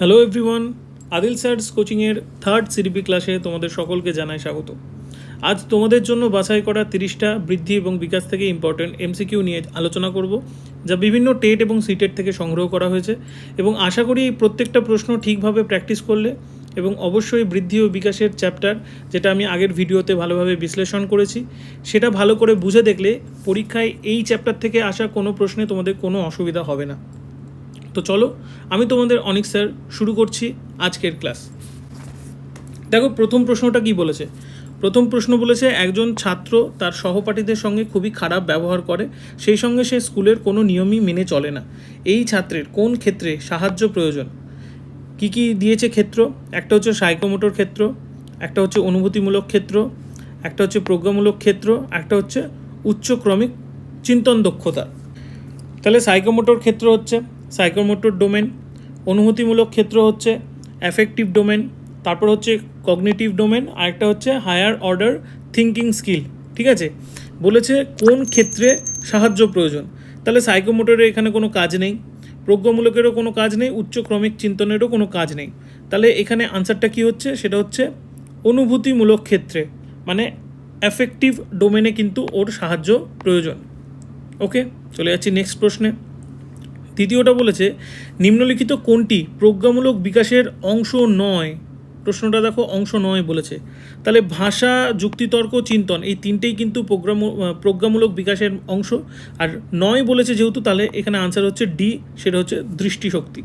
Hello everyone Adil স্যারস কোচিংয়ের third CDP ক্লাসে তোমাদের সকলকে জানাই স্বাগত। আজ তোমাদের জন্য বাছাই করা তিরিশটা বৃদ্ধি এবং বিকাশ থেকে ইম্পর্টেন্ট এমসিকিউ নিয়ে আলোচনা করব, যা বিভিন্ন টেট এবং সিটেট থেকে সংগ্রহ করা হয়েছে এবং আশা করি এই প্রত্যেকটা প্রশ্ন ঠিকভাবে প্র্যাকটিস করলে এবং অবশ্যই বৃদ্ধি ও বিকাশের চ্যাপ্টার যেটা আমি আগের ভিডিওতে ভালোভাবে বিশ্লেষণ করেছি, সেটা ভালো করে বুঝে দেখলে পরীক্ষায় এই চ্যাপ্টার থেকে আসা কোনো প্রশ্নে তোমাদের কোনো অসুবিধা হবে না। তো চলো, আমি তোমাদের অনিক স্যার শুরু করছি আজকের ক্লাস। দেখো, প্রথম প্রশ্নটা কি বলেছে? প্রথম প্রশ্ন বলেছে, একজন ছাত্র তার সহপাঠীদের সঙ্গে খুবই খারাপ ব্যবহার করে, সেই সঙ্গে সে স্কুলের কোনো নিয়মই মেনে চলে না। এই ছাত্রের কোন ক্ষেত্রে সাহায্য প্রয়োজন? কি কি দিয়েছে ক্ষেত্র? একটা হচ্ছে সাইকোমোটর ক্ষেত্র, একটা হচ্ছে অনুভূতিমূলক ক্ষেত্র, একটা হচ্ছে প্রজ্ঞামূলক ক্ষেত্র, একটা হচ্ছে উচ্চক্রমিক চিন্তন দক্ষতা। তাহলে সাইকোমোটর ক্ষেত্র হচ্ছে সাইকোমোটর ডোমেন অনুভূতিমূলক ক্ষেত্র হচ্ছে অ্যাফেক্টিভ ডোমেন তারপর হচ্ছে কগনিটিভ ডোমেন আরেকটা হচ্ছে হায়ার অর্ডার থিঙ্কিং স্কিল ঠিক আছে? বলেছে কোন ক্ষেত্রে সাহায্য প্রয়োজন? তাহলে সাইকোমোটরের এখানে কোনো কাজ নেই, প্রজ্ঞামূলকেরও কোনো কাজ নেই উচ্চক্রমিক চিন্তনেরও কোনো কাজ নেই। তাহলে এখানে আনসারটা কি হচ্ছে? সেটা হচ্ছে অনুভূতিমূলক ক্ষেত্রে মানে অ্যাফেক্টিভ ডোমেনে কিন্তু ওর সাহায্য প্রয়োজন। ওকে চলে যাচ্ছি নেক্সট প্রশ্নে। তৃতীয়টা বলেছে, নিম্নলিখিত কোনটি প্রজ্ঞামূলক বিকাশের অংশ নয়? প্রশ্নটা দেখো, অংশ নয় বলেছে। তাহলে ভাষা, যুক্তিতর্ক, চিন্তন এই তিনটেই কিন্তু প্রোগ্রাম প্রজ্ঞামূলক বিকাশের অংশ। আর নয় বলেছে যেহেতু, তাহলে এখানে আনসার হচ্ছে ডি সেটা হচ্ছে দৃষ্টিশক্তি।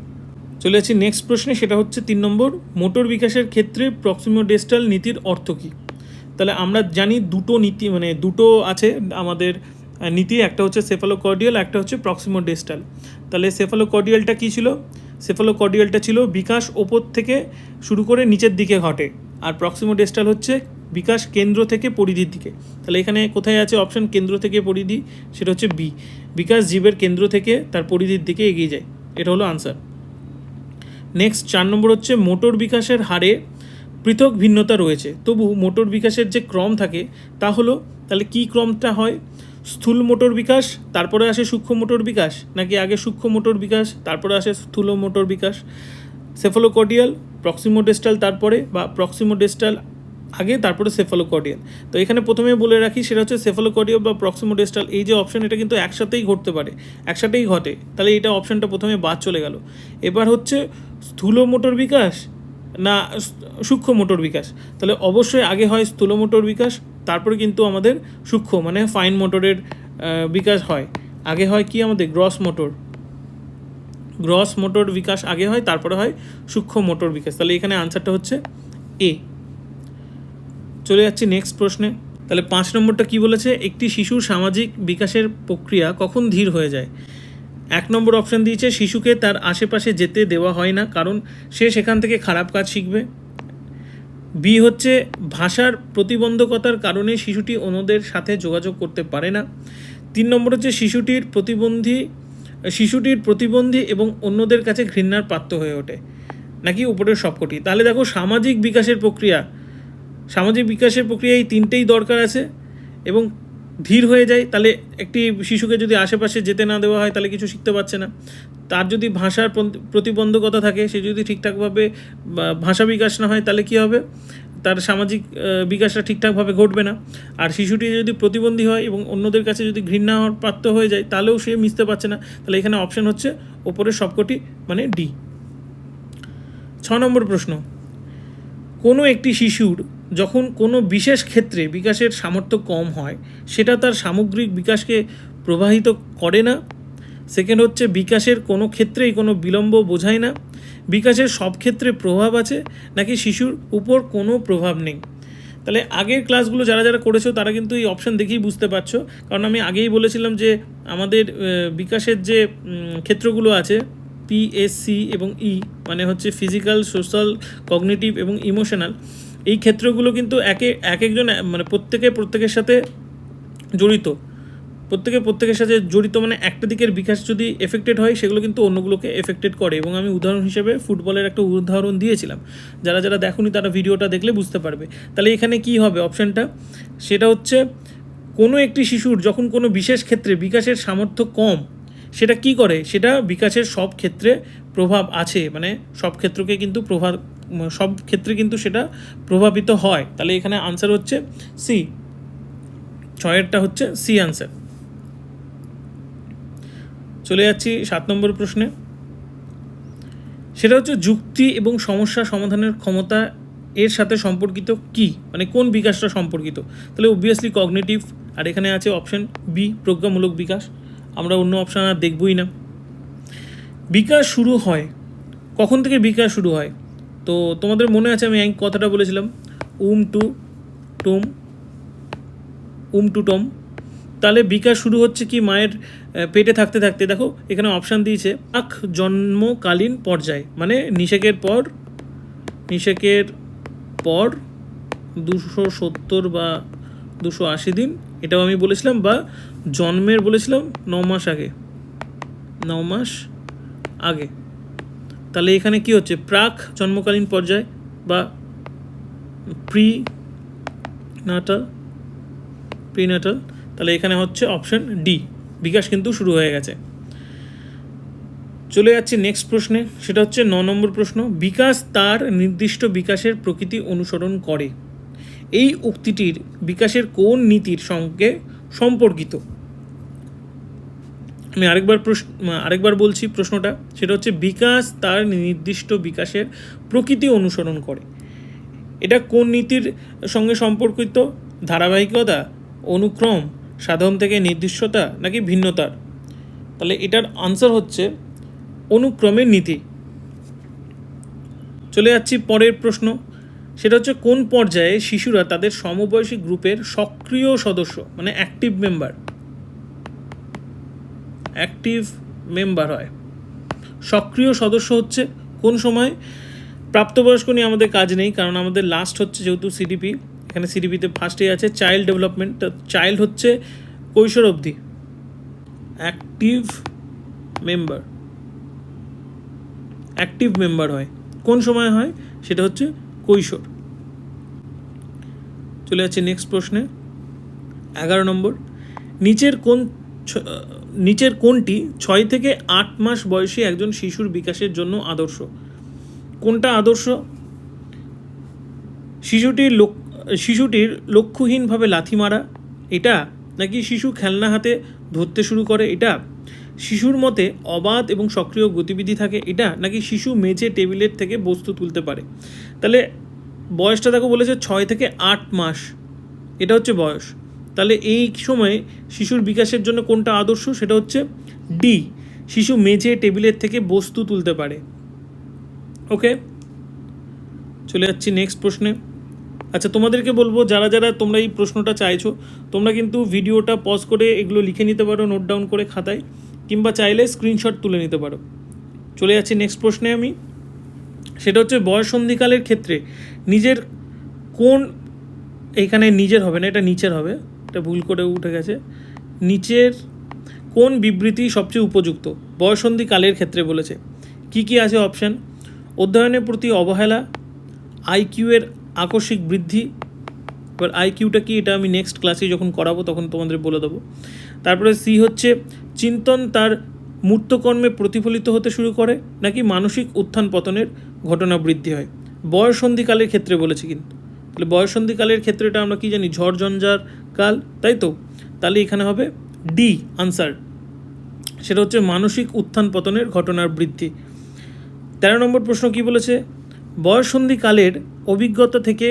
চলে যাচ্ছি নেক্সট প্রশ্নে, সেটা হচ্ছে তিন নম্বর, মোটর বিকাশের ক্ষেত্রে প্রক্সিমোডেস্টাল নীতির অর্থ কী? তাহলে আমরা জানি দুটো নীতি মানে দুটো আছে আমাদের নীতি, একটা হচ্ছে সেফালোকর্ডিয়াল একটা হচ্ছে প্রক্সিমোডেস্টাল তাহলে সেফালোকর্ডিয়ালটা কী ছিল? সেফালোকর্ডিয়ালটা ছিল বিকাশ ওপর থেকে শুরু করে নিচের দিকে ঘটে, আর প্রক্সিমোডেস্টাল হচ্ছে বিকাশ কেন্দ্র থেকে পরিধির দিকে। তাহলে এখানে কোথায় আছে অপশন কেন্দ্র থেকে পরিধি, সেটা হচ্ছে বি বিকাশ জীবের কেন্দ্র থেকে তার পরিধির দিকে এগিয়ে যায়। এটা হলো আনসার নেক্সট চার নম্বর হচ্ছে মোটর বিকাশের হারে পৃথক ভিন্নতা রয়েছে। তবু মোটর বিকাশের যে ক্রম থাকে, তা হলো, তাহলে কি ক্রমটা হয়? স্থূল মোটর বিকাশ, তারপরে আসে সূক্ষ্ম মোটর বিকাশ, নাকি আগে সূক্ষ্ম মোটর বিকাশ, তারপরে আসে স্থূল মোটর বিকাশ। সেফালোকর্ডিয়াল প্রক্সিমোডেস্টাল তারপরে, বা প্রক্সিমোডেস্টাল আগে, তারপরে সেফালোকর্ডিয়াল তো এখানে প্রথমে বলে রাখি, সেটা হচ্ছে সেফালোকর্ডিয়াল বা প্রক্সিমোডেস্টাল এই যে অপশন এটা কিন্তু একসাথেই ঘটতে পারে, একসাথেই ঘটে। তাহলে এটা অপশনটা প্রথমে বাদ চলে গেল। এবার হচ্ছে স্থূল মোটর বিকাশ না, সূক্ষ্ম মোটর বিকাশ। তাহলে অবশ্যই আগে হয় স্থূল মোটর বিকাশ তারপরে কিন্তু আমাদের সূক্ষ্ম মানে ফাইন মোটরের বিকাশ হয়। আগে হয় কি আমাদের? গ্রস মোটর গ্রস মোটর বিকাশ আগে হয়, তারপরে হয় সূক্ষ্ম মোটর বিকাশ। তাহলে এখানে আনসারটা হচ্ছে এ চলে যাচ্ছি নেক্সট প্রশ্নে। তাহলে পাঁচ নম্বরটা কি বলেছে? একটি শিশুর সামাজিক বিকাশের প্রক্রিয়া কখন ধীর হয়ে যায়? এক নম্বর অপশান দিয়েছে, শিশুকে তার আশেপাশে যেতে দেওয়া হয় না, কারণ সে সেখান থেকে খারাপ কাজ শিখবে। বি হচ্ছে ভাষার প্রতিবন্ধকতার কারণে শিশুটি অন্যদের সাথে যোগাযোগ করতে পারে না। তিন নম্বর হচ্ছে শিশুটির প্রতিবন্ধী শিশুটির প্রতিবন্ধী এবং অন্যদের কাছে ঘৃণার পাত্র হয়ে ওঠে। নাকি উপরের সবকটি? তাহলে দেখো সামাজিক বিকাশের প্রক্রিয়া, সামাজিক বিকাশের প্রক্রিয়া এই তিনটেই দরকার আছে এবং ধীর হয়ে যায়, তাহলে একটি শিশুকে যদি আশেপাশে যেতে না দেওয়া হয়, তাহলে কিছু শিখতে পারছে না। তার যদি ভাষার প্রতিবন্ধকতা থাকে, সে যদি ঠিকঠাকভাবে ভাষা বিকাশ না হয়, তাহলে কী হবে? তার সামাজিক বিকাশটা ঠিকঠাকভাবে ঘটবে না। আর শিশুটি যদি প্রতিবন্ধী হয় এবং অন্যদের কাছে যদি ঘৃণা প্রাপ্ত হয়ে যায়, তাহলেও সে মিশতে পারছে না। তাহলে এখানে অপশন হচ্ছে ওপরের সবকটি মানে ডি ছ নম্বর প্রশ্ন। কোনো একটি শিশুর যখন কোনো বিশেষ ক্ষেত্রে বিকাশের সামর্থ্য কম হয়, সেটা তার সামগ্রিক বিকাশকে প্রবাহিত করে না। সেকেন্ড হচ্ছে, বিকাশের কোনো ক্ষেত্রেই কোনো বিলম্ব বোঝায় না। বিকাশের সব ক্ষেত্রে প্রভাব আছে, নাকি শিশুর উপর কোনো প্রভাব নেই। তাহলে আগের ক্লাসগুলো যারা যারা করেছ, তারা কিন্তু এই অপশান দেখেই বুঝতে পারছ। কারণ আমি আগেই বলেছিলাম যে, আমাদের বিকাশের যে ক্ষেত্রগুলো আছে পিএসসি এবং ই মানে হচ্ছে ফিজিক্যাল সোশ্যাল কগনিটিভ এবং ইমোশনাল এই ক্ষেত্রগুলো কিন্তু একে এক একজন মানে প্রত্যেকে, প্রত্যেকের সাথে জড়িত। প্রত্যেকে, প্রত্যেকের সাথে জড়িত মানে একটা দিকের বিকাশ যদি এফেক্টেড হয়, সেগুলো কিন্তু অন্যগুলোকে এফেক্টেড করে। এবং আমি উদাহরণ হিসেবে ফুটবলের একটা উদাহরণ দিয়েছিলাম। যারা যারা দেখুনি তারা ভিডিওটা দেখলে বুঝতে পারবে। তাহলে এখানে কি হবে অপশানটা সেটা হচ্ছে, কোনো একটি শিশুর যখন কোনো বিশেষ ক্ষেত্রে বিকাশের সামর্থ্য কম, সেটা কি করে? সেটা বিকাশের সব ক্ষেত্রে প্রভাব আছে। মানে সব ক্ষেত্রকে কিন্তু প্রভাব সব ক্ষেত্রে কিন্তু সেটা প্রভাবিত হয়। তাহলে এখানে আনসার হচ্ছে সি ছয়েরটা হচ্ছে সি আনসার চলে যাচ্ছি সাত নম্বর প্রশ্নে। সেটা হচ্ছে যুক্তি এবং সমস্যা সমাধানের ক্ষমতা এর সাথে সম্পর্কিত কি? মানে কোন বিকাশটা সম্পর্কিত? তাহলে অবভিয়াসলি কগনেটিভ আর এখানে আছে অপশন বি প্রজ্ঞামূলক বিকাশ। আমরা অন্য অপশান আর দেখবই না। বিকাশ শুরু হয়। কখন থেকে বিকাশ শুরু হয়? তো তোমাদের মনে আছে আমি এই কথাটা বলেছিলাম? উম টু টুম, উম টু টম। তাহলে বিকাশ শুরু হচ্ছে কি মায়ের পেটে থাকতে থাকতে। দেখো, এখানে অপশান দিয়েছে, আখ জন্মকালীন পর্যায়ে মানে নিষেকের পর নিষেকের পর দুশো সত্তর বা দুশো আশি দিন, এটাও আমি বলেছিলাম, বা জন্মের বলেছিলাম ন মাস আগে, ন মাস আগে। তাহলে এখানে কি হচ্ছে? প্রাক জন্মকালীন পর্যায় বা প্রি নাটাল প্রিনাটাল তাহলে এখানে হচ্ছে অপশন ডি বিকাশ কিন্তু শুরু হয়ে গেছে। চলে যাচ্ছি নেক্সট প্রশ্নে। সেটা হচ্ছে ন নম্বর প্রশ্ন। বিকাশ তার নির্দিষ্ট বিকাশের প্রকৃতি অনুসরণ করে। এই উক্তিটির বিকাশের কোন নীতির সঙ্গে সম্পর্কিত? আমি আরেকবার প্রশ্ন আরেকবার বলছি প্রশ্নটা, সেটা হচ্ছে বিকাশ তার নির্দিষ্ট বিকাশের প্রকৃতি অনুসরণ করে। এটা কোন নীতির সঙ্গে সম্পর্কিত? ধারাবাহিকতা, অনুক্রম, সাধন থেকে নির্দিষ্টতা নাকি ভিন্নতার? তাহলে এটার আনসার হচ্ছে অনুক্রমের নীতি। চলে যাচ্ছি পরের প্রশ্ন, সেটা হচ্ছে কোন পর্যায়ে শিশুরা তাদের সমবয়সী গ্রুপের সক্রিয় সদস্য মানে অ্যাক্টিভ মেম্বার অ্যাক্টিভ মেম্বার হয়। সক্রিয় সদস্য হচ্ছে কোন সময়? প্রাপ্তবয়স্ক নিয়ে আমাদের কাজ নেই, কারণ আমাদের লাস্ট হচ্ছে যেহেতু সিডিপি এখানে সিডিপিতে ফার্স্টে আছে চাইল্ড ডেভেলপমেন্ট তো চাইল্ড হচ্ছে কৈশোর অবধি। অ্যাক্টিভ মেম্বার অ্যাক্টিভ মেম্বার হয়। কোন সময় হয়? সেটা হচ্ছে কৈশোর। চলে যাচ্ছে নেক্সট প্রশ্নে। এগারো নম্বর। নিচের কোন নিচের কোনটি ছয় থেকে আট মাস বয়সী একজন শিশুর বিকাশের জন্য আদর্শ। কোনটা আদর্শ? শিশুটির লোক, শিশুটির লক্ষ্যহীনভাবে লাথি মারা, এটা নাকি শিশু খেলনা হাতে ধরতে শুরু করে, এটা শিশুর মতে অবাধ এবং সক্রিয় গতিবিধি থাকে, এটা নাকি শিশু মেঝে টেবিলের থেকে বস্তু তুলতে পারে? তাহলে বয়সটা দেখো বলেছে ছয় থেকে আট মাস, এটা হচ্ছে বয়স। তাহলে এই সময়ে শিশুর বিকাশের জন্য কোনটা আদর্শ? সেটা হচ্ছে ডি শিশু মেঝে, টেবিলের থেকে বস্তু তুলতে পারে। ওকে? চলে যাচ্ছি নেক্সট প্রশ্নে। আচ্ছা তোমাদেরকে বলব, যারা যারা তোমরা এই প্রশ্নটা চাইছো, তোমরা কিন্তু ভিডিওটা পজ করে এগুলো লিখে নিতে পারো নোট ডাউন করে খাতায়, কিংবা চাইলে স্ক্রিনশট তুলে নিতে পারো। চলে যাচ্ছি নেক্সট প্রশ্নে আমি। সেটা হচ্ছে বয়সন্ধিকালের ক্ষেত্রে নিজের কোন এইখানে নিজের হবে না, এটা নিচের হবে। এটা ভুল করে উঠে গেছে। নিচের কোন বিবৃতি সবচেয়ে উপযুক্ত? বয়সন্ধি কালের ক্ষেত্রে বলেছে। কি কি আছে অপশান অধ্যয়নের প্রতি অবহেলা আইকিউ এর আকস্মিক বৃদ্ধি। এবার আইকিউটা কি? এটা আমি নেক্সট ক্লাসে যখন করাবো তখন তোমাদের বলে দেবো। তারপরে সি হচ্ছে, চিন্তন তার মূর্তকর্মে প্রতিফলিত হতে শুরু করে, নাকি মানসিক উত্থান পতনের ঘটনা বৃদ্ধি হয়? বয়সন্ধিকালের ক্ষেত্রে বলেছে কিন্তু। তাহলে বয়সন্ধিকালের ক্ষেত্রে এটা আমরা কি জানি? ঝড় ঝঞ্ঝার কাল, তাই তো? তাহলে এখানে হবে ডি আনসার সেটা হচ্ছে মানসিক উত্থান পতনের ঘটনার বৃদ্ধি। তেরো নম্বর প্রশ্ন কি বলেছে? বয়সন্ধিকালের অভিজ্ঞতা থেকে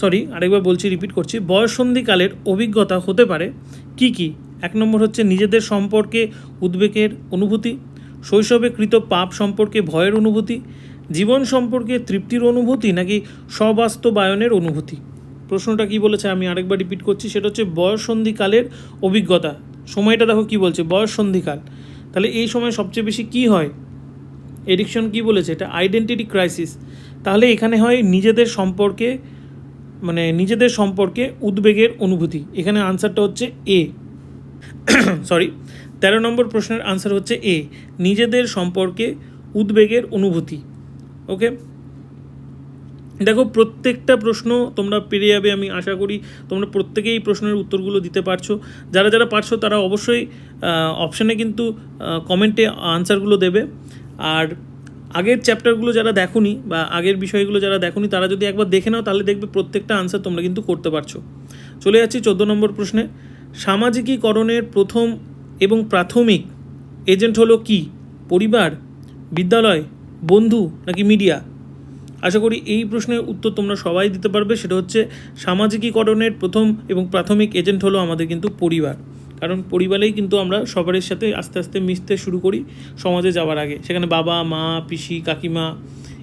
সরি আরেকবার বলছি রিপিট করছি। বয়সন্ধিকালের অভিজ্ঞতা হতে পারে কি কি? এক নম্বর হচ্ছে নিজেদের সম্পর্কে উদ্বেগের অনুভূতি, শৈশবে কৃত পাপ সম্পর্কে ভয়ের অনুভূতি জীবন সম্পর্কে তৃপ্তির অনুভূতি নাকি সবাস্তবায়নের অনুভূতি? প্রশ্নটা কি বলেছে? আমি আরেকবার রিপিট করছি। সেটা হচ্ছে বয়সন্ধিকালের অভিজ্ঞতা। সময়টা দেখো কি বলছে? বয়সন্ধিকাল। তাহলে এই সময় সবচেয়ে বেশি কি হয়? এডিকশন কি বলেছে? এটা আইডেন্টিটি ক্রাইসিস তাহলে এখানে হয় নিজেদের সম্পর্কে মানে নিজেদের সম্পর্কে উদ্বেগের অনুভূতি। এখানে আনসারটা হচ্ছে এ সরি তেরো নম্বর প্রশ্নের আনসার হচ্ছে এ নিজেদের সম্পর্কে উদ্বেগের অনুভূতি। ওকে দেখো, প্রত্যেকটা প্রশ্ন তোমরা পেরে যাবে, আমি আশা করি। তোমরা প্রত্যেকেই এই প্রশ্নের উত্তরগুলো দিতে পারছ। যারা যারা পারছ, তারা অবশ্যই অপশানে কিন্তু কমেন্টে আনসারগুলো দেবে। আর আগের চ্যাপ্টারগুলো যারা দেখোনি বা আগের বিষয়গুলো যারা দেখোনি, তারা যদি একবার দেখে নাও, তাহলে দেখবে প্রত্যেকটা আনসার তোমরা কিন্তু করতে পারছ। চলে যাচ্ছি চোদ্দ নম্বর প্রশ্নে। সামাজিকীকরণের প্রথম এবং প্রাথমিক এজেন্ট হলো কি? পরিবার, বিদ্যালয় বন্ধু নাকি মিডিয়া? আশা করি এই প্রশ্নের উত্তর তোমরা সবাই দিতে পারবে। সেটা হচ্ছে, সামাজিকীকরণের প্রথম এবং প্রাথমিক এজেন্ট হলো আমাদের কিন্তু পরিবার। কারণ পরিবারেই কিন্তু আমরা সবারের সাথে আস্তে আস্তে মিশতে শুরু করি সমাজে যাওয়ার আগে। সেখানে বাবা, মা, পিসি, কাকিমা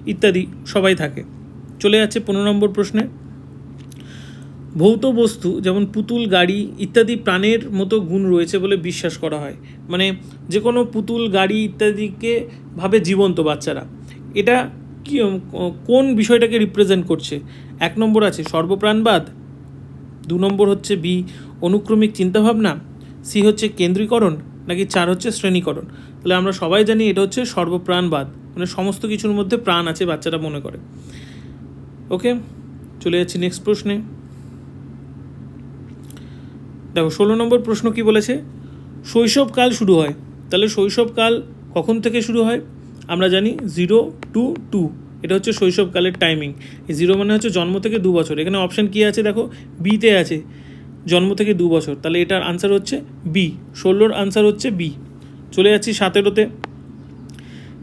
ইত্যাদি সবাই থাকে। চলে যাচ্ছে পনেরো নম্বর প্রশ্নে। ভৌত বস্তু, যেমন পুতুল, গাড়ি ইত্যাদি প্রাণের মতো গুণ রয়েছে বলে বিশ্বাস করা হয়। মানে যে কোনো পুতুল, গাড়ি ইত্যাদিকে ভাবে জীবন্ত বাচ্চারা। এটা কি, কোন বিষয়টাকে রিপ্রেজেন্ট করছে? এক নম্বর আছে সর্বপ্রাণবাদ। দু নম্বর হচ্ছে বি, অনুক্রমিক চিন্তাভাবনা। সি হচ্ছে কেন্দ্রীকরণ। নাকি চার হচ্ছে শ্রেণীকরণ। তাহলে আমরা সবাই জানি এটা হচ্ছে সর্বপ্রাণবাদ। মানে সমস্ত কিছুর মধ্যে প্রাণ আছে বাচ্চারা মনে করে। ওকে? চলে যাচ্ছি নেক্সট প্রশ্নে। দেখো, ষোলো নম্বর প্রশ্ন কি বলেছে? শৈশবকাল শুরু হয়। তাহলে শৈশবকাল কখন থেকে শুরু হয়? আমরা জানি জিরো টু টু। এটা হচ্ছে শৈশবকালের টাইমিং এই জিরো মানে হচ্ছে জন্ম থেকে দু বছর। এখানে অপশান কী আছে দেখো? বিতে আছে, জন্ম থেকে দু বছর। তাহলে এটার আনসার হচ্ছে বি ষোলোর আনসার হচ্ছে বি চলে যাচ্ছি সতেরোতে।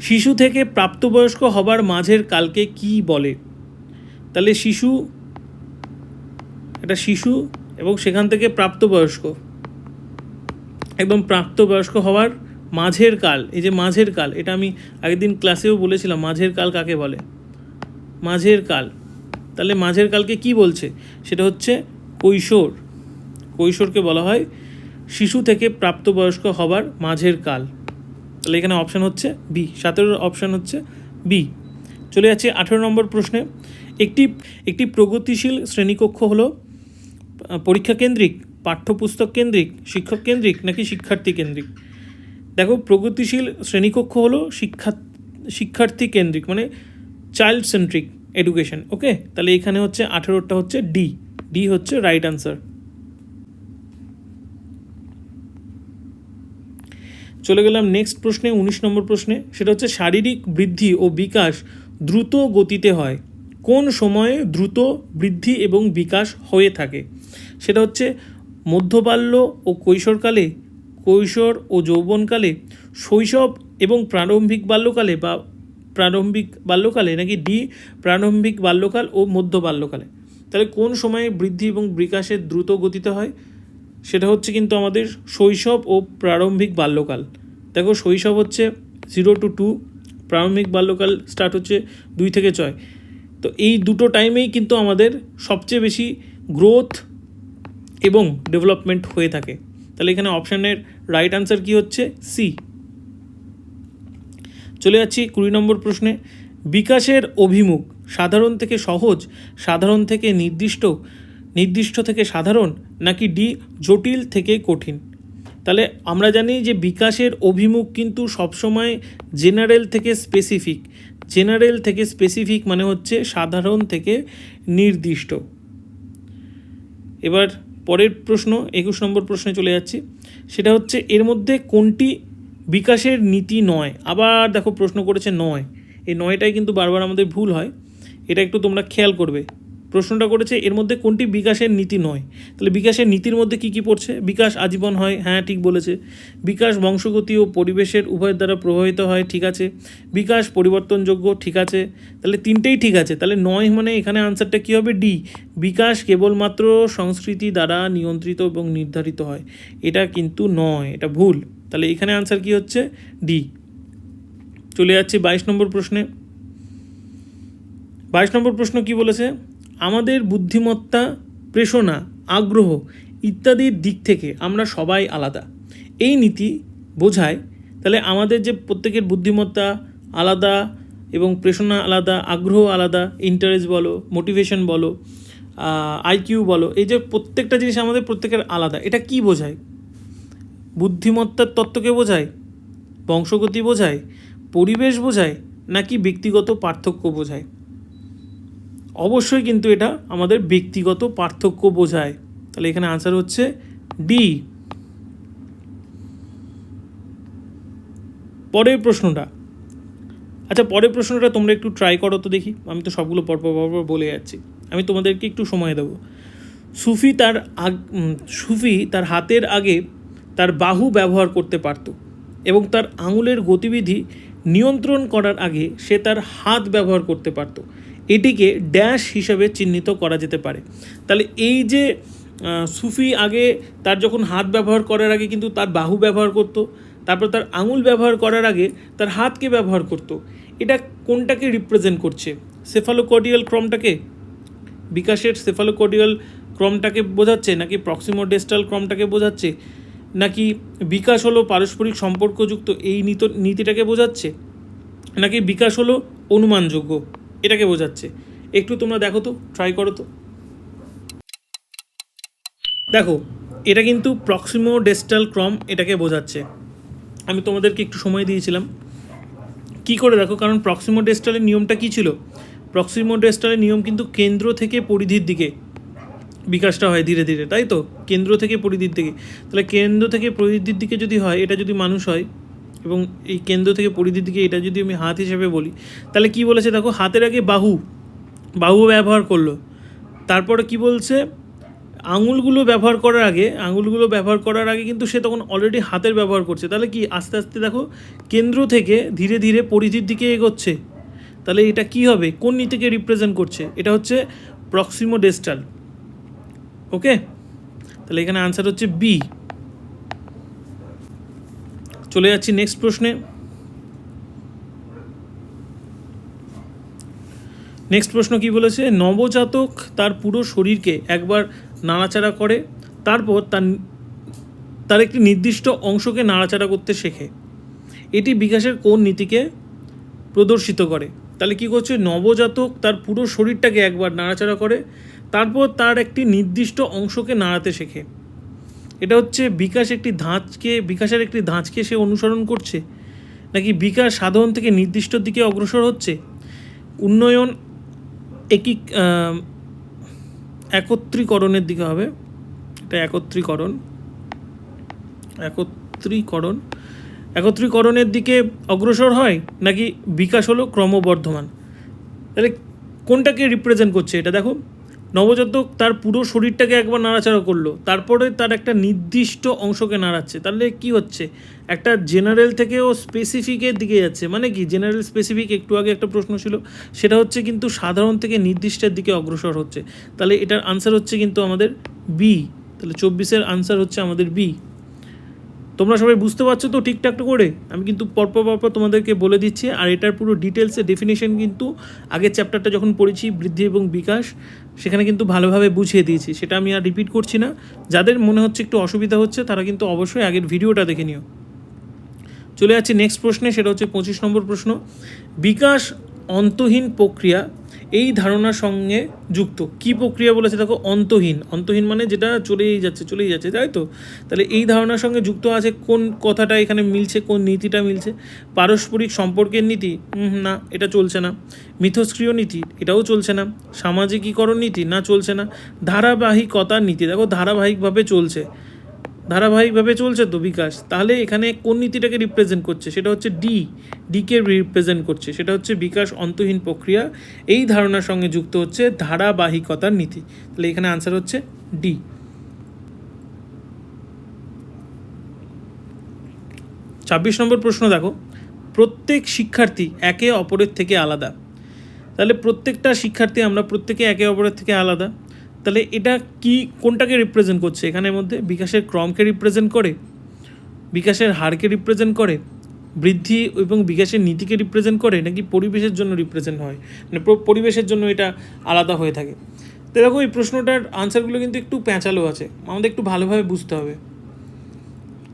শিশু থেকে প্রাপ্তবয়স্ক হবার মাঝের কালকে কি বলে? তাহলে শিশু এটা শিশু এবং সেখান থেকে প্রাপ্তবয়স্ক। একদম প্রাপ্তবয়স্ক হওয়ার মাঝের কাল, এই যে মাঝের কাল, এটা আমি আগের দিন ক্লাসেও বলেছিলাম, মাঝের কাল কাকে বলে? মাঝের কাল। তাহলে মাঝের কালকে কি বলছে? সেটা হচ্ছে কৈশোর। কৈশোরকে বলা হয় শিশু থেকে প্রাপ্তবয়স্ক হবার মাঝের কাল। তাহলে এখানে অপশান হচ্ছে বি সতেরোর অপশান হচ্ছে বি চলে যাচ্ছে আঠেরো নম্বর প্রশ্নে। একটি একটি প্রগতিশীল শ্রেণীকক্ষ হলো পরীক্ষা কেন্দ্রিক, পাঠ্যপুস্তক কেন্দ্রিক, শিক্ষক কেন্দ্রিক নাকি শিক্ষার্থী কেন্দ্রিক? দেখো, প্রগতিশীল শ্রেণীকক্ষ হলো শিক্ষা, শিক্ষার্থী কেন্দ্রিক মানে চাইল্ড সেন্ট্রিক এডুকেশন ওকে তাহলে এখানে হচ্ছে আঠেরোটা হচ্ছে ডি ডি হচ্ছে রাইট আনসার চলে গেলাম নেক্সট প্রশ্নে, উনিশ নম্বর প্রশ্নে, সেটা হচ্ছে শারীরিক বৃদ্ধি ও বিকাশ দ্রুত গতিতে হয়। কোন সময়ে দ্রুত বৃদ্ধি এবং বিকাশ হয়ে থাকে? সেটা হচ্ছে মধ্যবাল্য ও কৈশোরকালে, কৈশোর ও যৌবনকালে, শৈশব এবং প্রারম্ভিক বাল্যকালে বা প্রারম্ভিক বাল্যকালে নাকি ডি প্রারম্ভিক বাল্যকাল ও মধ্য বাল্যকালে তাহলে কোন সময়ে বৃদ্ধি এবং বিকাশের দ্রুত গতিতে হয়? সেটা হচ্ছে কিন্তু আমাদের শৈশব ও প্রারম্ভিক বাল্যকাল। দেখো শৈশব হচ্ছে জিরো টু টু প্রারম্ভিক বাল্যকাল স্টার্ট হচ্ছে দুই থেকে ছয়। তো এই দুটো টাইমেই কিন্তু আমাদের সবচেয়ে বেশি গ্রোথ এবং ডেভেলপমেন্ট হয়ে থাকে। তাহলে এখানে অপশানের রাইট আনসার কি হচ্ছে? সি চলে যাচ্ছি কুড়ি নম্বর প্রশ্নে। বিকাশের অভিমুখ সাধারণ থেকে সহজ, সাধারণ থেকে নির্দিষ্ট নির্দিষ্ট থেকে সাধারণ নাকি ডি জটিল থেকে কঠিন? তাহলে আমরা জানি যে বিকাশের অভিমুখ কিন্তু সবসময় জেনারেল থেকে স্পেসিফিক জেনারেল থেকে স্পেসিফিক মানে হচ্ছে সাধারণ থেকে নির্দিষ্ট। এবার পরের প্রশ্ন, একুশ নম্বর প্রশ্নে চলে যাচ্ছি। সেটা হচ্ছে, এর মধ্যে কোনটি বিকাশের নীতি নয়? আবার দেখো প্রশ্ন করেছে নয়। এই নয়টাই কিন্তু বারবার আমাদের ভুল হয়। এটা একটু তোমরা খেয়াল করবে। প্রশ্নটা করেছে, এর মধ্যে কোনটি বিকাশের নীতি নয়? তাহলে বিকাশের নীতির মধ্যে কি কি পড়ছে? বিকাশ আজীবন হয় হ্যাঁ ঠিক বলেছে। বিকাশ বংশগতি ও পরিবেশের উভয়ের দ্বারা প্রভাবিত হয়, ঠিক আছে। বিকাশ পরিবর্তনযোগ্য, ঠিক আছে। তাহলে তিনটেই ঠিক আছে। তাহলে নয় মানে এখানে আনসারটা কী হবে? ডি। বিকাশ কেবলমাত্র সংস্কৃতি দ্বারা নিয়ন্ত্রিত এবং নির্ধারিত হয়। এটা কিন্তু নয়, এটা ভুল। তাহলে এখানে আনসার কি হচ্ছে? ডি। চলে যাচ্ছে বাইশ নম্বর প্রশ্নে। বাইশ নম্বর প্রশ্ন কি বলেছে? আমাদের বুদ্ধিমত্তা, প্রেষণা, আগ্রহ ইত্যাদির দিক থেকে আমরা সবাই আলাদা। এই নীতি বোঝায় তাহলে আমাদের যে প্রত্যেকের বুদ্ধিমত্তা আলাদা এবং প্রেষণা আলাদা, আগ্রহ আলাদা ইন্টারেস্ট বলো মোটিভেশন বলো আইকিউ বলো, এই যে প্রত্যেকটা জিনিস আমাদের প্রত্যেকের আলাদা, এটা কি বোঝায়? বুদ্ধিমত্তার তত্ত্বকে বোঝায়? বংশগতি বোঝায়? পরিবেশ বোঝায়? নাকি ব্যক্তিগত পার্থক্য বোঝায়? অবশ্যই কিন্তু এটা আমাদের ব্যক্তিগত পার্থক্য বোঝায়। তাহলে এখানে আনসার হচ্ছে ডি পরের প্রশ্নটা। আচ্ছা পরের প্রশ্নটা তোমরা একটু ট্রাই করো তো দেখি। আমি তো সবগুলো পরপর পরপর বলে যাচ্ছি। আমি তোমাদেরকে একটু সময় দেবো। সুফি তার আগ সুফি তার হাতের আগে তার বাহু ব্যবহার করতে পারত এবং তার আঙুলের গতিবিধি নিয়ন্ত্রণ করার আগে সে তার হাত ব্যবহার করতে পারত। এটিকে ড্যাশ হিসাবে চিহ্নিত করা যেতে পারে। তাহলে এই যে সুফি আগে তার যখন হাত ব্যবহার করার আগে কিন্তু তার বাহু ব্যবহার করত, তারপর তার আঙুল ব্যবহার করার আগে তার হাতকে ব্যবহার করত। এটা কোনটাকে রিপ্রেজেন্ট করছে? সেফালোকর্ডিয়াল ক্রমটাকে? বিকাশের সেফালোকর্ডিয়াল ক্রমটাকে বোঝাচ্ছে, নাকি প্রক্সিমোডেস্টাল ক্রমটাকে বোঝাচ্ছে, নাকি বিকাশ হলো পারস্পরিক সম্পর্কযুক্ত এই নীত, নীতিটাকে বোঝাচ্ছে, নাকি বিকাশ হলো অনুমানযোগ্য? এটাকে বোঝাচ্ছে। একটু তোমরা দেখো তো ট্রাই করো তো। দেখো, এটা কিন্তু প্রক্সিমো ডেস্টাল ক্রম এটাকে বোঝাচ্ছে। আমি তোমাদেরকে একটু সময় দিয়েছিলাম। কি করে দেখো, কারণ প্রক্সিমো ডেস্টালের নিয়মটা কি ছিল? প্রক্সিমো ডেস্টালের নিয়ম কিন্তু কেন্দ্র থেকে পরিধির দিকে বিকাশটা হয় ধীরে ধীরে, তাই তো? কেন্দ্র থেকে পরিধির দিকে। তাহলে কেন্দ্র থেকে পরিধির দিকে যদি হয়, এটা যদি মানুষ হয় এবং এই কেন্দ্র থেকে পরিধির দিকে এটা যদি আমি হাত হিসেবে বলি, তাহলে কি বলেছে দেখো, হাতের আগে বাহু বাহু ব্যবহার করল। তারপরে কি বলছে, আঙুলগুলো ব্যবহার করার আগে, আঙুলগুলো ব্যবহার করার আগে কিন্তু সে তখন অলরেডি হাতের ব্যবহার করছে। তাহলে কি আস্তে আস্তে দেখো, কেন্দ্র থেকে ধীরে ধীরে পরিধির দিকে এগোচ্ছে। তাহলে এটা কি হবে? কোন নীতিকে রিপ্রেজেন্ট করছে? এটা হচ্ছে প্রক্সিমো ডেস্টাল ওকে তাহলে এখানে আনসার হচ্ছে বি চলে যাচ্ছি নেক্সট প্রশ্নে। নেক্সট প্রশ্ন কি বলেছে? নবজাতক তার পুরো শরীরকে একবার নাড়াচাড়া করে, তারপর তার তার একটি নির্দিষ্ট অংশকে নাড়াচাড়া করতে শেখে। এটি বিকাশের কোন নীতিকে প্রদর্শিত করে? তাহলে কি করছে? নবজাতক তার পুরো শরীরটাকে একবার নাড়াচাড়া করে, তারপর তার একটি নির্দিষ্ট অংশকে নাড়াতে শেখে। এটা হচ্ছে বিকাশ একটি ধাঁচকে, বিকাশের একটি ধাঁচকে সে অনুসরণ করছে। নাকি বিকাশ সাধারণ থেকে নির্দিষ্ট দিকে অগ্রসর হচ্ছে? উন্নয়ন একই একত্রীকরণের দিকে হবে। এটা একত্রীকরণ। একত্রীকরণ। একত্রীকরণের দিকে অগ্রসর হয় নাকি বিকাশ হলো ক্রমবর্ধমান? তাহলে কোনটাকে রিপ্রেজেন্ট করছে? এটা দেখো। নবজাতক তার পুরো শরীরটাকে একবার নাড়াচাড়া করল। তারপরে তার একটা নির্দিষ্ট অংশকে নাড়াচ্ছে। তাহলে কি হচ্ছে? একটা জেনারেল থেকে ও স্পেসিফিকের দিকে যাচ্ছে। মানে কি? জেনারেল স্পেসিফিক একটু আগে একটা প্রশ্ন ছিল। সেটা হচ্ছে কিন্তু সাধারণ থেকে নির্দিষ্টের দিকে অগ্রসর হচ্ছে। তাহলে এটার আনসার হচ্ছে কিন্তু আমাদের বি তাহলে চব্বিশের আনসার হচ্ছে আমাদের বি তোমরা সবাই বুঝতে পারছ তো ঠিকঠাক করে? আমি কিন্তু পরপর পরপর তোমাদেরকে বলে দিচ্ছি, আর এটার পুরো ডিটেলসে ডেফিনেশন কিন্তু আগের চ্যাপ্টারটা যখন পড়েছি, বৃদ্ধি এবং বিকাশ, সেখানে কিন্তু ভালোভাবে বুঝিয়ে দিয়েছি। সেটা আমি আর রিপিট করছি না। যাদের মনে হচ্ছে একটু অসুবিধা হচ্ছে, তারা কিন্তু অবশ্যই আগের ভিডিওটা দেখে নিও। চলে যাচ্ছি নেক্সট প্রশ্নে, সেটা হচ্ছে পঁচিশ নম্বর প্রশ্ন। বিকাশ অন্তহীন প্রক্রিয়া এই ধারণার সঙ্গে যুক্ত। কি প্রক্রিয়া বলেছে? দেখো, অন্তহীন। অন্তহীন মানে যেটা চলেই যাচ্ছে চলেই যাচ্ছে, তাই তো? তাহলে এই ধারণার সঙ্গে যুক্ত আছে কোন কথাটা এখানে মিলছে, কোন নীতিটা মিলছে? পারস্পরিক সম্পর্কের নীতি? না, এটা চলছে না। মিথস্ক্রিয় নীতি? এটাও চলছে না। সামাজিকীকরণ নীতি? না, চলছে না। ধারাবাহিকতার নীতি? দেখো, ধারাবাহিকভাবে চলছে। ধারাবাহিকভাবে চলছে তো বিকাশ, তাহলে এখানে কোন নীতিটাকে রিপ্রেজেন্ট করছে? সেটা হচ্ছে ডি ডিকে রিপ্রেজেন্ট করছে। সেটা হচ্ছে বিকাশ অন্তহীন প্রক্রিয়া। এই ধারণার সঙ্গে যুক্ত হচ্ছে ধারাবাহিকতার নীতি। তাহলে এখানে আনসার হচ্ছে ডি ছাব্বিশ নম্বর প্রশ্ন দেখো। প্রত্যেক শিক্ষার্থী একে অপরের থেকে আলাদা। তাহলে প্রত্যেকটা শিক্ষার্থী, আমরা প্রত্যেকে একে অপরের থেকে আলাদা। তাহলে এটা কি, কোনটাকে রিপ্রেজেন্ট করছে? এখানের মধ্যে বিকাশের ক্রমকে রিপ্রেজেন্ট করে, বিকাশের হারকে রিপ্রেজেন্ট করে, বৃদ্ধি এবং বিকাশের নীতিকে রিপ্রেজেন্ট করে, নাকি পরিবেশের জন্য রিপ্রেজেন্ট হয়? মানে পরিবেশের জন্য এটা আলাদা হয়ে থাকে। তো দেখো, এই প্রশ্নটার আনসারগুলো কিন্তু একটু প্যাঁচালো আছে। আমাদের একটু ভালোভাবে বুঝতে হবে।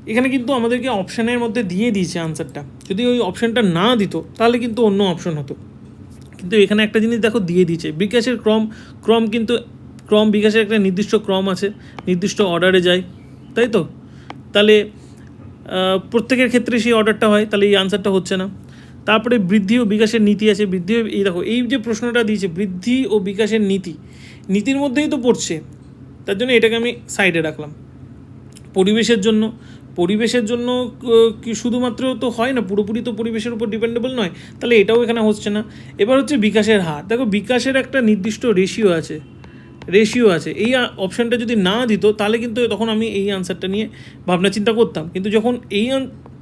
এখানে কিন্তু আমাদেরকে অপশানের মধ্যে দিয়ে দিয়েছে আনসারটা যদি ওই অপশানটা না দিত, তাহলে কিন্তু অন্য অপশন হতো। কিন্তু এখানে একটা জিনিস দেখো, দিয়ে দিয়েছে। বিকাশের ক্রম ক্রম কিন্তু ক্রম বিকাশের একটা নির্দিষ্ট ক্রম আছে, নির্দিষ্ট অর্ডারে যায়, তাই তো? তাহলে প্রত্যেকের ক্ষেত্রে সেই অর্ডারটা হয়, তাহলে এই আনসারটা হচ্ছে না। তারপরে বৃদ্ধি ও বিকাশের নীতি আছে, বৃদ্ধি এই দেখো, এই যে প্রশ্নটা দিয়েছে, বৃদ্ধি ও বিকাশের নীতি, নীতির মধ্যেই তো পড়ছে, তার জন্য এটাকে আমি সাইডে রাখলাম। পরিবেশের জন্য পরিবেশের জন্য, কি শুধুমাত্র তো হয় না, পুরোপুরি তো পরিবেশের উপর ডিপেন্ডেবল নয়, তাহলে এটাও এখানে হচ্ছে না। এবার হচ্ছে বিকাশের হার, দেখো বিকাশের একটা নির্দিষ্ট রেশিও আছে রেশিও আছে। এই অপশানটা যদি না দিত, তাহলে কিন্তু তখন আমি এই আনসারটা নিয়ে ভাবনা চিন্তা করতাম। কিন্তু যখন এই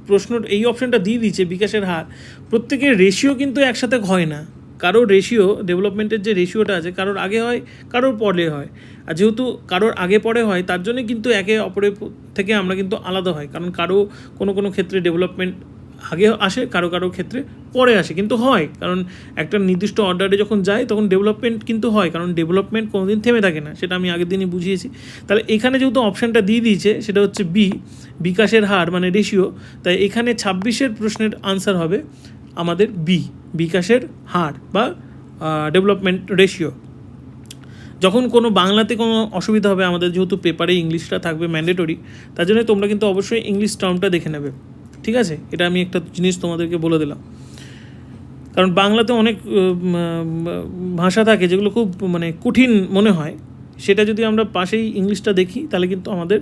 প্রশ্ন, এই অপশানটা দিয়ে দিচ্ছে বিকাশের হার, প্রত্যেকের রেশিও কিন্তু একসাথে হয় না। কারোর রেশিও ডেভেলপমেন্টের যে রেশিওটা আছে, কারোর আগে হয়, কারোর পরে হয়। আর যেহেতু কারোর আগে পরে হয়, তার জন্য কিন্তু একে অপরের থেকে আমরা কিন্তু আলাদা হয়। কারণ কারও কোনো কোনো ক্ষেত্রে ডেভেলপমেন্ট আগে আসে, কারও কারও ক্ষেত্রে পরে আসে, কিন্তু হয়। কারণ একটা নির্দিষ্ট অর্ডারে যখন যায়, তখন ডেভেলপমেন্ট কিন্তু হয়। কারণ ডেভেলপমেন্ট কোনোদিন থেমে থাকে না, সেটা আমি আগের দিনই বুঝিয়েছি। তাহলে এখানে যেহেতু অপশানটা দিয়ে দিয়েছে, সেটা হচ্ছে বি বিকাশের হার মানে রেশিও তাই এখানে ছাব্বিশের প্রশ্নের আনসার হবে আমাদের বি বিকাশের হার বা ডেভেলপমেন্ট রেশিও যখন কোনো বাংলাতে কোনো অসুবিধা হবে, আমাদের যেহেতু পেপারে ইংলিশটা থাকবে ম্যান্ডেটরি তার জন্য তোমরা কিন্তু অবশ্যই ইংলিশ টার্মটা দেখে নেবে। ঠিক আছে? এটা আমি একটা জিনিস তোমাদেরকে বলে দিলাম। কারণ বাংলাতে অনেক ভাষা থাকে যেগুলো খুব মানে কঠিন মনে হয়। সেটা যদি আমরা পাশেই ইংলিশটা দেখি, তাহলে কিন্তু আমাদের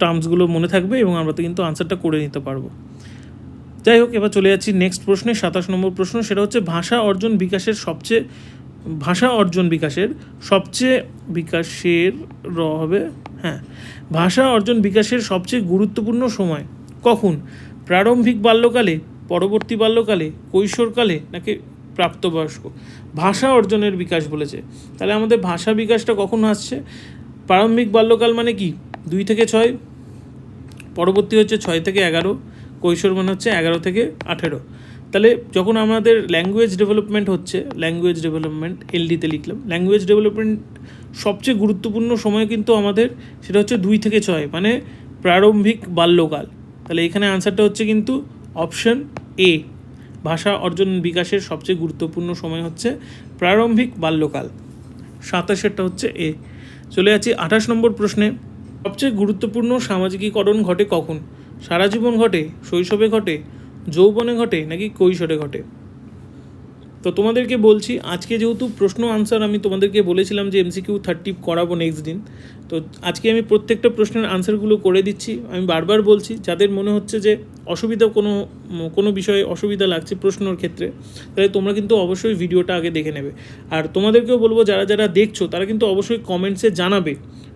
টার্মসগুলো মনে থাকবে এবং আমরা তো কিন্তু আনসারটা করে নিতে পারব। যাই হোক, এবার চলে যাচ্ছি নেক্সট প্রশ্নে, সাতাশ নম্বর প্রশ্ন। সেটা হচ্ছে, ভাষা অর্জন বিকাশের সবচেয়ে, ভাষা অর্জন বিকাশের সবচেয়ে বিকাশের র হবে হ্যাঁ ভাষা অর্জন বিকাশের সবচেয়ে গুরুত্বপূর্ণ সময় কখন? প্রারম্ভিক বাল্যকালে, পরবর্তী বাল্যকালে, কৈশোরকালে নাকি প্রাপ্তবয়স্ক। ভাষা অর্জনের বিকাশ বলেছে। তাহলে আমাদের ভাষা বিকাশটা কখন আসছে? প্রারম্ভিক বাল্যকাল মানে কি? দুই থেকে ছয়। পরবর্তী হচ্ছে ছয় থেকে এগারো। কৈশোর মানে হচ্ছে এগারো থেকে আঠেরো। তাহলে যখন আমাদের ল্যাঙ্গুয়েজ ডেভেলপমেন্ট হচ্ছে ল্যাঙ্গুয়েজ ডেভেলপমেন্ট এলডিতে লিখলাম ল্যাঙ্গুয়েজ ডেভেলপমেন্ট সবচেয়ে গুরুত্বপূর্ণ সময় কিন্তু আমাদের সেটা হচ্ছে দুই থেকে ছয় মানে প্রারম্ভিক বাল্যকাল। তাহলে এখানে আনসারটা হচ্ছে কিন্তু অপশন এ ভাষা অর্জন বিকাশের সবচেয়ে গুরুত্বপূর্ণ সময় হচ্ছে প্রারম্ভিক বাল্যকাল। সাতাশেরটা হচ্ছে এ চলে যাচ্ছি আঠাশ নম্বর প্রশ্নে। সবচেয়ে গুরুত্বপূর্ণ সামাজিকীকরণ ঘটে কখন? সারা জীবন ঘটে, শৈশবে ঘটে, যৌবনে ঘটে নাকি কৈশোরে ঘটে? তো তোমাদেরকে বলছি, আজকে যেহেতু প্রশ্ন আনসার আমি তোমাদেরকে বলেছিলাম যে এমসিকিউ থার্টি করাবো নেক্সট দিন, তো আজকে আমি প্রত্যেকটা প্রশ্নের আনসারগুলো করে দিচ্ছি। আমি বারবার বলছি, যাদের মনে হচ্ছে যে অসুবিধা কোনো কোনো বিষয়ে অসুবিধা লাগছে প্রশ্নর ক্ষেত্রে, তাহলে তোমরা কিন্তু অবশ্যই ভিডিওটা আগে দেখে নেবে। আর তোমাদেরকেও বলব, যারা যারা দেখছ, তারা কিন্তু অবশ্যই কমেন্টসে জানাবে,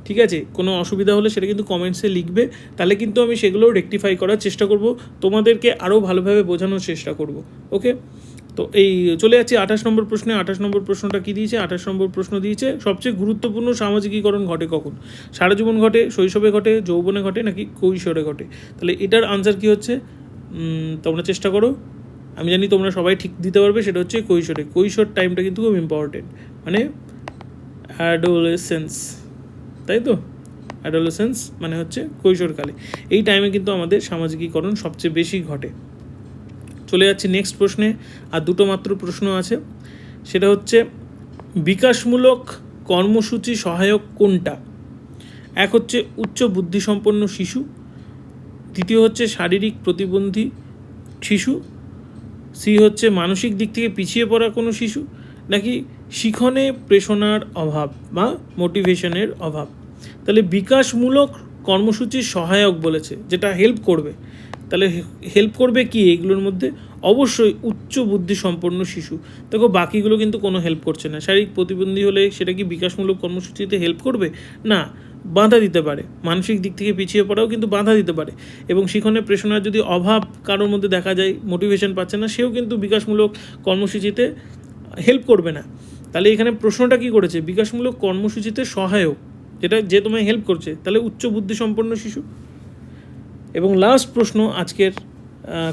ঠিক আছে? কোনো অসুবিধা হলে সেটা কিন্তু কমেন্টসে লিখবে, তাহলে কিন্তু আমি সেগুলো রেকটিফাই করার চেষ্টা করব। তোমাদেরকে আরও ভালোভাবে বোঝানোর চেষ্টা করব ওকে তো এই চলে যাচ্ছি আঠাশ নম্বর প্রশ্নে, আঠাশ নম্বর প্রশ্নটা কি দিয়েছে? আঠাশ নম্বর প্রশ্ন দিয়েছে, সবচেয়ে গুরুত্বপূর্ণ সামাজিকীকরণ ঘটে কখন? সারা জীবন ঘটে, শৈশবে ঘটে, যৌবনে ঘটে, নাকি কৈশোরে ঘটে? তাহলে এটার আনসার কি হচ্ছে? তোমরা চেষ্টা করো। আমি জানি তোমরা সবাই ঠিক দিতে পারবে, সেটা হচ্ছে কৈশোরে। কৈশোর টাইমটা কিন্তু খুব ইম্পর্টেন্ট মানে অ্যাডোলেসেন্স তাই তো? অ্যাডোলেসেন্স মানে হচ্ছে কৈশোরকালে। এই টাইমে কিন্তু আমাদের সামাজিকীকরণ সবচেয়ে বেশি ঘটে। চলে যাচ্ছি নেক্সট প্রশ্নে, আর দুটো মাত্র প্রশ্ন আছে। সেটা হচ্ছে, বিকাশমূলক কর্মসূচি সহায়ক কোনটা? এক হচ্ছে উচ্চ বুদ্ধিসম্পন্ন শিশু, দ্বিতীয় হচ্ছে শারীরিক প্রতিবন্ধী শিশু, সি হচ্ছে মানসিক দিক থেকে পিছিয়ে পড়া কোনো শিশু, নাকি শিখনে প্রেরণার অভাব বা মোটিভেশনের অভাব। তাহলে বিকাশমূলক কর্মসূচির সহায়ক বলেছে, যেটা হেল্প করবে। তাহলে হেল্প করবে কি এগুলোর মধ্যে? অবশ্যই উচ্চ বুদ্ধি সম্পন্ন শিশু। দেখো, বাকিগুলো কিন্তু কোনো হেল্প করছে না। শারীরিক প্রতিবন্ধী হলে সেটা কি বিকাশমূলক কর্মসূচিতে হেল্প করবে? না, বাধা দিতে পারে। মানসিক দিক থেকে পিছিয়ে পড়াও কিন্তু বাধা দিতে পারে। এবং শিখনের প্রেরণার যদি অভাব কারোর মধ্যে দেখা যায় মোটিভেশন পাচ্ছে না, সেও কিন্তু বিকাশমূলক কর্মসূচিতে হেল্প করবে না। তাহলে এখানে প্রশ্নটা কি করেছে? বিকাশমূলক কর্মসূচিতে সহায়ক, যেটা যে তোমায় হেল্প করছে, তাহলে উচ্চ বুদ্ধি সম্পন্ন শিশু? এবং লাস্ট প্রশ্ন আজকের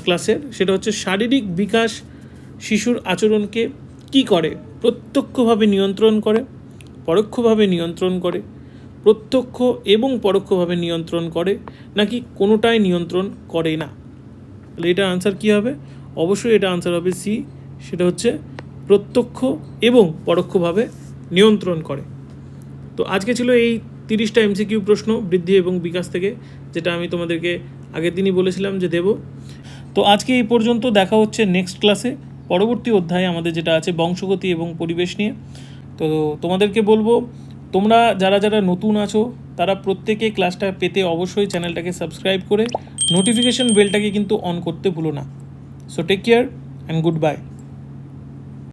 ক্লাসের সেটা হচ্ছে শারীরিক বিকাশ শিশুর আচরণকে কি করে? প্রত্যক্ষভাবে নিয়ন্ত্রণ করে, পরোক্ষভাবে নিয়ন্ত্রণ করে, প্রত্যক্ষ এবং পরোক্ষভাবে নিয়ন্ত্রণ করে, নাকি কোনোটাই নিয়ন্ত্রণ করে না? তাহলে এটা আনসার কী হবে? অবশ্যই এটা আনসার হবে সি সেটা হচ্ছে প্রত্যক্ষ এবং পরোক্ষভাবে নিয়ন্ত্রণ করে। তো আজকে ছিল এই তিরিশটা এমসিকিউ প্রশ্ন বৃদ্ধি এবং বিকাশ থেকে, যেটা আমি তোমাদেরকে আগের দিনই বলেছিলাম যে দেব। তো আজকে এই পর্যন্ত দেখা হচ্ছে নেক্সট ক্লাসে পরবর্তী অধ্যায়ে আমাদের যেটা আছে বংশগতি এবং পরিবেশ নিয়ে। তো তোমাদেরকে বলব, তোমরা যারা যারা নতুন আছো, তারা প্রত্যেকে ক্লাসটা পেতে অবশ্যই চ্যানেলটাকে সাবস্ক্রাইব করে নোটিফিকেশন বেলটাকে কিন্তু অন করতে ভুলো না। So take care and good bye